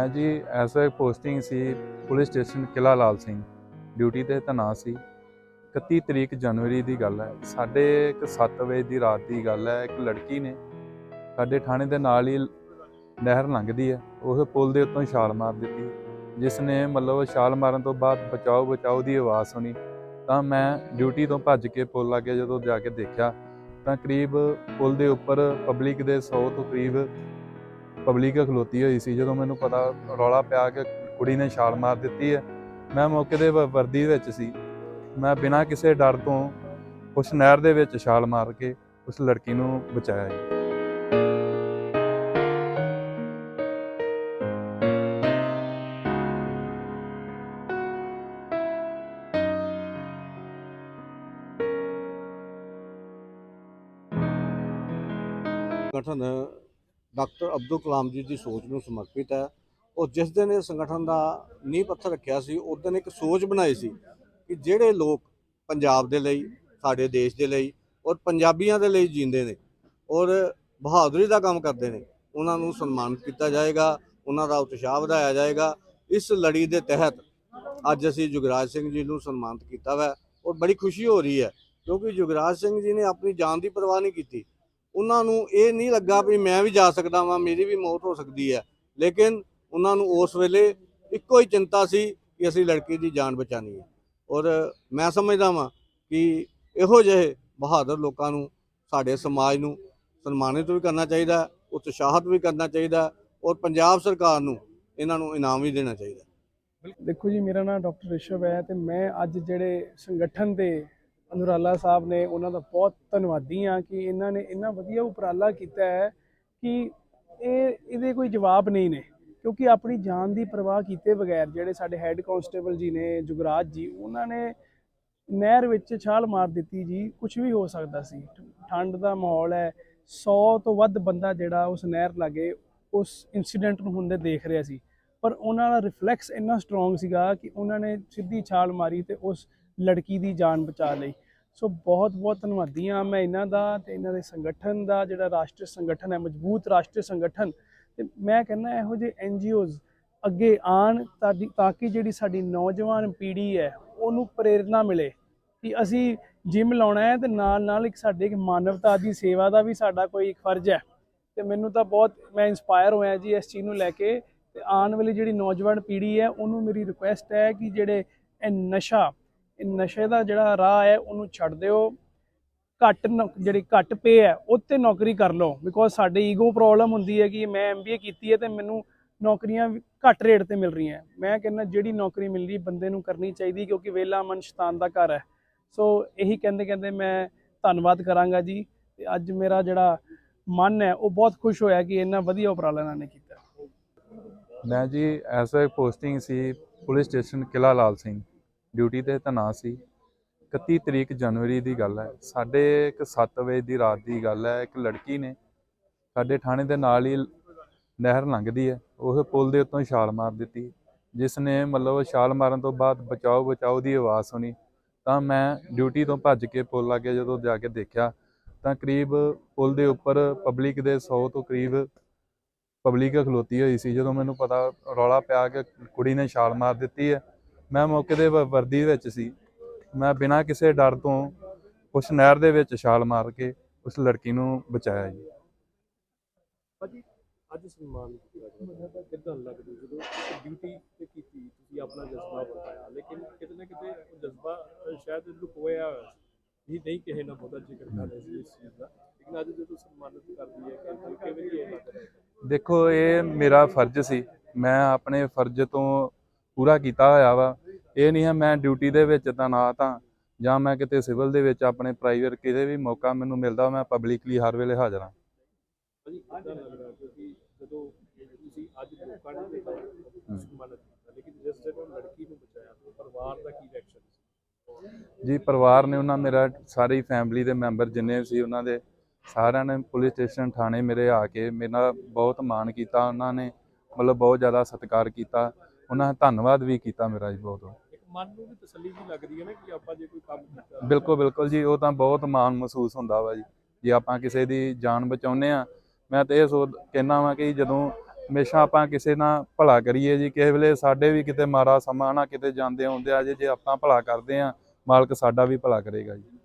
ਮੈਂ ਜੀ ਐਸਾ ਪੋਸਟਿੰਗ ਸੀ ਪੁਲਿਸ ਸਟੇਸ਼ਨ ਕਿਲਾ ਲਾਲ ਸਿੰਘ। ਡਿਊਟੀ ਤੇ ਤੈਨਾਤ ਸੀ। 31 ਤਰੀਕ ਜਨਵਰੀ ਦੀ ਗੱਲ ਹੈ। ਸਾਡੇ ਇੱਕ 7 ਵਜੇ ਦੀ ਰਾਤ ਦੀ ਗੱਲ ਹੈ। ਇੱਕ ਲੜਕੀ ਨੇ ਸਾਡੇ ਥਾਣੇ ਦੇ ਨਾਲ ਹੀ ਨਹਿਰ ਲੰਘਦੀ ਹੈ। ਉਸ ਪੁਲ ਦੇ ਉੱਤੋਂ ਛਾਲ ਮਾਰ ਦਿੱਤੀ। ਜਿਸ ਨੇ ਮਤਲਬ ਛਾਲ ਮਾਰਨ ਤੋਂ ਬਾਅਦ ਬਚਾਓ ਬਚਾਓ ਦੀ ਆਵਾਜ਼ ਸੁਣੀ। ਤਾਂ ਮੈਂ ਡਿਊਟੀ ਤੋਂ ਭੱਜ ਕੇ ਪੁਲ ਲਾਗੇ ਜਦੋਂ ਜਾ ਕੇ ਦੇਖਿਆ ਤਾਂ ਕਰੀਬ ਪੁਲ ਦੇ ਉੱਪਰ ਪਬਲਿਕ ਦੇ 100 ਤੋਂ ਕਰੀਬ ਪਬਲਿਕ ਖਲੋਤੀ ਹੋਈ ਸੀ, ਜਦੋਂ ਮੈਨੂੰ ਪਤਾ ਰੌਲਾ ਪਿਆ ਕਿ ਕੁੜੀ ਨੇ ਛਾਲ ਮਾਰ ਦਿੱਤੀ ਹੈ, ਮੈਂ ਮੌਕੇ ਦੇ ਵਰਦੀ ਵਿੱਚ ਸੀ। ਮੈਂ ਬਿਨਾਂ ਕਿਸੇ ਡਰ ਤੋਂ ਉਸ ਨਹਿਰ ਦੇ ਵਿੱਚ ਛਾਲ ਮਾਰ ਕੇ ਉਸ ਲੜਕੀ ਨੂੰ ਬਚਾਇਆ ਜੀ। ਸੰਗਠਨ ਡਾਕਟਰ ਅਬਦੁਲ ਕਲਾਮ ਜੀ ਦੀ ਸੋਚ ਨੂੰ ਸਮਰਪਿਤ ਹੈ। ਔਰ ਜਿਸ ਦਿਨ ਇਹ ਸੰਗਠਨ ਦਾ ਨੀਂਹ ਪੱਥਰ ਰੱਖਿਆ ਸੀ, ਉਸ ਦਿਨ ਇੱਕ ਸੋਚ ਬਣਾਈ ਸੀ ਕਿ ਜਿਹੜੇ ਲੋਕ ਪੰਜਾਬ ਦੇ ਲਈ, ਸਾਡੇ ਦੇਸ਼ ਦੇ ਲਈ ਔਰ ਪੰਜਾਬੀਆਂ ਦੇ ਲਈ ਜੀਂਦੇ ਨੇ ਔਰ ਬਹਾਦਰੀ ਦਾ ਕੰਮ ਕਰਦੇ ਨੇ, ਉਹਨਾਂ ਨੂੰ ਸਨਮਾਨਿਤ ਕੀਤਾ ਜਾਏਗਾ, ਉਹਨਾਂ ਦਾ ਉਤਸ਼ਾਹ ਵਧਾਇਆ ਜਾਏਗਾ। ਇਸ ਲੜੀ ਦੇ ਤਹਿਤ ਅੱਜ ਅਸੀਂ ਜੁਗਰਾਜ ਸਿੰਘ ਜੀ ਨੂੰ ਸਨਮਾਨਿਤ ਕੀਤਾ ਵਾ ਔਰ ਬੜੀ ਖੁਸ਼ੀ ਹੋ ਰਹੀ ਹੈ ਕਿਉਂਕਿ ਜੁਗਰਾਜ ਸਿੰਘ ਜੀ ਨੇ ਆਪਣੀ ਜਾਨ ਦੀ ਪਰਵਾਹ ਨਹੀਂ ਕੀਤੀ। ਉਹਨਾਂ ਨੂੰ ਇਹ ਨਹੀਂ ਲੱਗਾ ਵੀ ਮੈਂ ਵੀ ਜਾ ਸਕਦਾ ਵਾਂ ਮੇਰੀ ਵੀ ਮੌਤ ਹੋ ਸਕਦੀ ਹੈ। ਲੇਕਿਨ ਉਹਨਾਂ ਨੂੰ ਉਸ ਵੇਲੇ ਇੱਕੋ ਹੀ ਚਿੰਤਾ ਸੀ ਕਿ ਅਸੀਂ ਲੜਕੀ ਦੀ ਜਾਨ ਬਚਾਣੀ ਹੈ। ਔਰ ਮੈਂ ਸਮਝਦਾ ਵਾਂ ਕਿ ਇਹੋ ਜਿਹੇ ਬਹਾਦਰ ਲੋਕਾਂ ਨੂੰ ਸਾਡੇ ਸਮਾਜ ਨੂੰ ਸਨਮਾਨਿਤ ਵੀ ਕਰਨਾ ਚਾਹੀਦਾ ਹੈ, ਉਤਸ਼ਾਹਿਤ ਵੀ ਕਰਨਾ ਚਾਹੀਦਾ ਔਰ ਪੰਜਾਬ ਸਰਕਾਰ ਨੂੰ ਇਹਨਾਂ ਨੂੰ ਇਨਾਮ ਵੀ ਦੇਣਾ ਚਾਹੀਦਾ। ਦੇਖੋ ਜੀ ਮੇਰਾ ਨਾਮ ਡਾਕਟਰ ਰਿਸ਼ਵ ਹੈ ਤੇ ਮੈਂ ਅੱਜ ਜਿਹੜੇ ਸੰਗਠਨ ਦੇ ਅਨੁਰਾਲਾ ਸਾਹਿਬ ਨੇ ਉਹਨਾਂ ਦਾ ਬਹੁਤ ਧੰਨਵਾਦੀ ਹਾਂ ਕਿ ਇਹਨਾਂ ਨੇ ਇੰਨਾ ਵਧੀਆ ਉਪਰਾਲਾ ਕੀਤਾ ਹੈ ਕਿ ਇਹ, ਇਹਦੇ ਕੋਈ ਜਵਾਬ ਨਹੀਂ ਨੇ, ਕਿਉਂਕਿ ਆਪਣੀ ਜਾਨ ਦੀ ਪਰਵਾਹ ਕੀਤੇ ਬਗੈਰ ਜਿਹੜੇ ਸਾਡੇ ਹੈੱਡ ਕਾਂਸਟੇਬਲ ਜੀ ਨੇ, ਜੁਗਰਾਜ ਜੀ, ਉਹਨਾਂ ਨੇ ਨਹਿਰ ਵਿੱਚ ਛਾਲ ਮਾਰ ਦਿੱਤੀ ਜੀ ਕੁਝ ਵੀ ਹੋ ਸਕਦਾ ਸੀ। ਠੰਡ ਦਾ ਮਾਹੌਲ ਹੈ 100 ਤੋਂ ਵੱਧ ਬੰਦਾ ਜਿਹੜਾ ਉਸ ਨਹਿਰ ਲਾਗੇ ਉਸ ਇਨਸੀਡੈਂਟ ਨੂੰ ਹੁੰਦੇ ਦੇਖ ਰਿਹਾ ਸੀ। ਪਰ ਉਹਨਾਂ ਦਾ ਰਿਫਲੈਕਸ ਇੰਨਾ ਸਟਰੋਂਗ ਸੀਗਾ ਕਿ ਉਹਨਾਂ ਨੇ ਸਿੱਧੀ ਛਾਲ ਮਾਰੀ ਤੇ ਉਸ ਲੜਕੀ ਦੀ ਜਾਨ ਬਚਾ ਲਈ। ਸੋ ਬਹੁਤ ਬਹੁਤ ਧੰਨਵਾਦੀ ਹਾਂ ਮੈਂ ਇਹਨਾਂ ਦਾ ਤੇ ਇਹਨਾਂ ਦੇ ਸੰਗਠਨ ਦਾ, ਜਿਹੜਾ ਰਾਸ਼ਟਰੀ ਸੰਗਠਨ ਹੈ, ਮਜ਼ਬੂਤ ਰਾਸ਼ਟਰੀ ਸੰਗਠਨ। ਤੇ ਮੈਂ ਕਹਿੰਦਾ ਇਹੋ ਜਿਹੇ ਐਨਜੀਓਜ਼ ਅੱਗੇ ਆਣ ਤਾਂ ਕਿ ਜਿਹੜੀ ਸਾਡੀ ਨੌਜਵਾਨ ਪੀੜ੍ਹੀ ਹੈ, ਉਹਨੂੰ ਪ੍ਰੇਰਣਾ ਮਿਲੇ ਕਿ ਅਸੀਂ ਜਿਮ ਲਾਉਣਾ ਹੈ ਤੇ ਨਾਲ ਨਾਲ ਇੱਕ ਸਾਡੇ ਇੱਕ ਮਾਨਵਤਾ ਦੀ ਸੇਵਾ ਦਾ ਵੀ ਸਾਡਾ ਕੋਈ ਇੱਕ ਫਰਜ਼ ਹੈ। ਤੇ ਮੈਨੂੰ ਤਾਂ ਬਹੁਤ, ਮੈਂ ਇਨਸਪਾਇਰ ਹੋਇਆ ਜੀ ਇਸ ਚੀਜ਼ ਨੂੰ ਲੈ ਕੇ ਤੇ ਆਉਣ ਵਾਲੀ ਜਿਹੜੀ ਨੌਜਵਾਨ ਪੀੜ੍ਹੀ ਹੈ, ਉਹਨੂੰ ਮੇਰੀ ਰਿਕੁਐਸਟ ਹੈ ਕਿ ਜਿਹੜੇ ਇਹ ਨਸ਼ਾ ਨਸ਼ੇ ਦਾ ਜਿਹੜਾ ਰਾਹ ਹੈ, ਉਹਨੂੰ ਛੱਡ ਦਿਓ। ਘੱਟ ਨੌ- ਜਿਹੜੀ ਘੱਟ ਪੇ ਹੈ ਉੱਤੇ ਨੌਕਰੀ ਕਰ ਲਓ। ਬਿਕੋਜ਼ ਸਾਡੇ ਈਗੋ ਪ੍ਰੋਬਲਮ ਹੁੰਦੀ ਹੈ ਕਿ ਮੈਂ ਐਮਬੀਏ ਕੀਤੀ ਹੈ ਤੇ ਮੈਨੂੰ ਨੌਕਰੀਆਂ ਵੀ ਘੱਟ ਰੇਟ ਤੇ ਮਿਲ ਰਹੀਆਂ। ਮੈਂ ਕਹਿੰਦਾ ਜਿਹੜੀ ਨੌਕਰੀ ਮਿਲ ਰਹੀ ਬੰਦੇ ਨੂੰ ਕਰਨੀ ਚਾਹੀਦੀ ਕਿਉਂਕਿ ਵੇਲਾ ਮਨ ਸ਼ੈਤਾਨ ਦਾ ਘਰ ਹੈ। ਸੋ ਇਹੀ ਕਹਿੰਦੇ ਕਹਿੰਦੇ ਮੈਂ ਧੰਨਵਾਦ ਕਰਾਂਗਾ ਜੀ। ਤੇ ਅੱਜ ਮੇਰਾ ਜਿਹੜਾ ਮਨ ਹੈ, ਉਹ ਬਹੁਤ ਖੁਸ਼ ਹੋਇਆ ਕਿ ਇੰਨਾ ਵਧੀਆ ਉਪਰਾਲਾ ਇਹਨਾਂ ਨੇ ਕੀਤਾ। ਮੈਂ ਜੀ ਐਸਾ ਪੋਸਟਿੰਗ ਸੀ, ਪੁਲਿਸ ਸਟੇਸ਼ਨ ਕਿਲਾ ਲਾਲ ਸਿੰਘ। ਡਿਊਟੀ ਤੇ ਤੈਨਾਤ ਸੀ। 31 ਤਰੀਕ ਜਨਵਰੀ ਦੀ ਗੱਲ ਹੈ। ਸਾਡੇ ਇੱਕ 7 ਵਜੇ ਦੀ ਰਾਤ ਦੀ ਗੱਲ ਹੈ। ਇੱਕ ਲੜਕੀ ਨੇ ਸਾਡੇ ਥਾਣੇ ਦੇ ਨਾਲ ਹੀ ਨਹਿਰ ਲੰਘਦੀ ਹੈ। ਉਸ ਪੁਲ ਦੇ ਉੱਤੋਂ ਛਾਲ ਮਾਰ ਦਿੱਤੀ। ਜਿਸ ਨੇ ਮਤਲਬ ਛਾਲ ਮਾਰਨ ਤੋਂ ਬਾਅਦ ਬਚਾਓ ਬਚਾਓ ਦੀ ਆਵਾਜ਼ ਸੁਣੀ। ਤਾਂ ਮੈਂ ਡਿਊਟੀ ਤੋਂ ਭੱਜ ਕੇ ਪੁਲ ਲਾਗੇ ਜਦੋਂ ਜਾ ਕੇ ਦੇਖਿਆ, ਤਾਂ ਕਰੀਬ ਪੁਲ ਦੇ ਉੱਪਰ ਪਬਲਿਕ ਦੇ 100 ਤੋਂ ਕਰੀਬ ਪਬਲਿਕ ਖਲੋਤੀ ਹੋਈ ਸੀ। ਜਦੋਂ ਮੈਨੂੰ ਪਤਾ ਰੌਲਾ ਪਿਆ ਕਿ ਕੁੜੀ ਨੇ ਛਾਲ ਮਾਰ ਦਿੱਤੀ ਹੈ। ਮੈਂ ਮੌਕੇ ਦੇ ਵਰਦੀ ਵਿੱਚ ਸੀ। ਮੈਂ ਬਿਨਾਂ ਕਿਸੇ ਡਰ ਤੋਂ ਉਸ ਨਹਿਰ ਦੇ ਵਿੱਚ ਛਾਲ ਮਾਰ ਕੇ ਉਸ ਲੜਕੀ ਨੂੰ ਬਚਾਇਆ ਜੀ। ਭਾਜੀ ਅੱਜ ਸਨਮਾਨ ਕੀਤਾ ਕਿਦਾਂ ਲੱਗਦਾ? ਜਦੋਂ ਡਿਊਟੀ ਤੇ ਕੀਤੀ ਤੁਸੀਂ ਆਪਣਾ ਜਜ਼ਬਾ ਬਤਾਇਆ ਲੇਕਿਨ ਕਿਤੇ ਨਾ ਕਿਤੇ ਉਹ ਜਜ਼ਬਾ ਅ, ਸ਼ਾਇਦ ਲੁਕੋਇਆ ਹੋਇਆ ਸੀ। ਇਹ ਨਹੀਂ ਕਿਸੇ ਨਾਲ ਬਹੁਤਾ ਜ਼ਿਕਰ ਕਰ ਰਹੇ ਸੀ ਇਸ ਚੀਜ਼ ਦਾ। ਲੇਕਿਨ ਅੱਜ ਜਦੋਂ ਸਨਮਾਨਿਤ ਕਰਦੀ ਹੈ ਕਿ ਕਿਵੇਂ ਦੀ ਇਹ ਲੱਗ ਰਿਹਾ ਹੈ? ਦੇਖੋ ਇਹ ਮੇਰਾ ਫਰਜ਼ ਸੀ। ਮੈਂ ਆਪਣੇ ਫਰਜ਼ ਤੋਂ ਪੂਰਾ ਕੀਤਾ ਹੋਇਆ ਵਾ। ਇਹ ਨਹੀਂ ਹੈ ਮੈਂ ਡਿਊਟੀ ਦੇ ਵਿੱਚ ਤੈਨਾਤ ਹਾਂ ਜਾਂ ਮੈਂ ਕਿਤੇ ਸਿਵਲ ਦੇ ਵਿੱਚ ਆਪਣੇ ਪ੍ਰਾਈਵੇਟ ਕਿਸੇ ਵੀ ਮੌਕਾ ਮੈਨੂੰ ਮਿਲਦਾ ਮੈਂ ਪਬਲਿਕਲੀ ਹਰ ਵੇਲੇ ਹਾਜ਼ਰ ਹਾਂ। ਭਾਜੀ ਕਿਦਾਂ ਲੱਗ ਰਿਹਾ ਕਿਉਂਕਿ ਜਦੋਂ ਤੁਸੀਂ ਅੱਜ ਲੋਕਾਂ ਨੇ ਦੇਖਿਆ ਸਨਮਾਨਿਤ ਕੀਤਾ ਲੇਕਿਨ ਜਿਸ ਦਿਨ ਉਹ ਲੜਕੀ ਨੂੰ ਬਚਾਇਆ ਤਾਂ ਪਰਿਵਾਰ ਦਾ ਕੀ ਰਿਐਕਸ਼ਨ ਸੀ? ਜੀ ਪਰਿਵਾਰ ਨੇ ਉਹਨਾਂ ਮੇਰਾ ਸਾਰੀ ਫੈਮਿਲੀ ਦੇ ਮੈਂਬਰ ਜਿੰਨੇ ਸੀ ਉਹਨਾਂ ਦੇ ਸਾਰਿਆਂ ਨੇ ਪੁਲਿਸ ਸਟੇਸ਼ਨ ਥਾਣੇ ਮੇਰੇ ਆ ਕੇ ਮੇਰੇ ਬਹੁਤ ਮਾਣ ਕੀਤਾ ਉਹਨਾਂ ਨੇ ਮਤਲਬ ਬਹੁਤ ਜ਼ਿਆਦਾ ਸਤਿਕਾਰ ਕੀਤਾ। ਉਹਨਾਂ ਨੇ ਧੰਨਵਾਦ ਵੀ ਕੀਤਾ ਮੇਰਾ ਜੀ ਬਹੁਤ। ਇੱਕ ਮਨ ਨੂੰ ਵੀ ਤਸੱਲੀ ਵੀ ਲੱਗਦੀ ਹੈ ਨਾ ਕਿ ਆਪਾਂ ਜੇ ਕੋਈ ਕੰਮ ਕੀਤਾ। ਬਿਲਕੁਲ ਬਿਲਕੁਲ ਜੀ ਉਹ ਤਾਂ ਬਹੁਤ ਮਾਣ ਮਹਿਸੂਸ ਹੁੰਦਾ ਵਾ ਜੀ। ਜੇ ਆਪਾਂ ਕਿਸੇ ਦੀ ਜਾਨ ਬਚਾਉਂਦੇ ਆ ਮੈਂ ਤਾਂ ਇਹ ਸੋਚ ਕਹਿਣਾ ਵਾਂ ਕਿ ਜਦੋਂ ਹਮੇਸ਼ਾ ਆਪਾਂ ਕਿਸੇ ਨਾਲ ਭਲਾ ਕਰੀਏ ਜੀ ਕਿਸੇ ਵੇਲੇ ਸਾਡੇ ਵੀ ਕਿਤੇ ਮਾੜਾ ਸਮਾਂ ਨਾ ਕਿਤੇ ਜਾਂਦੇ ਆਉਂਦੇ ਆ ਜੇ ਜੇ ਆਪਾਂ ਭਲਾ ਕਰਦੇ ਆ ਮਾਲਕ ਸਾਡਾ ਵੀ ਭਲਾ ਕਰੇਗਾ ਜੀ।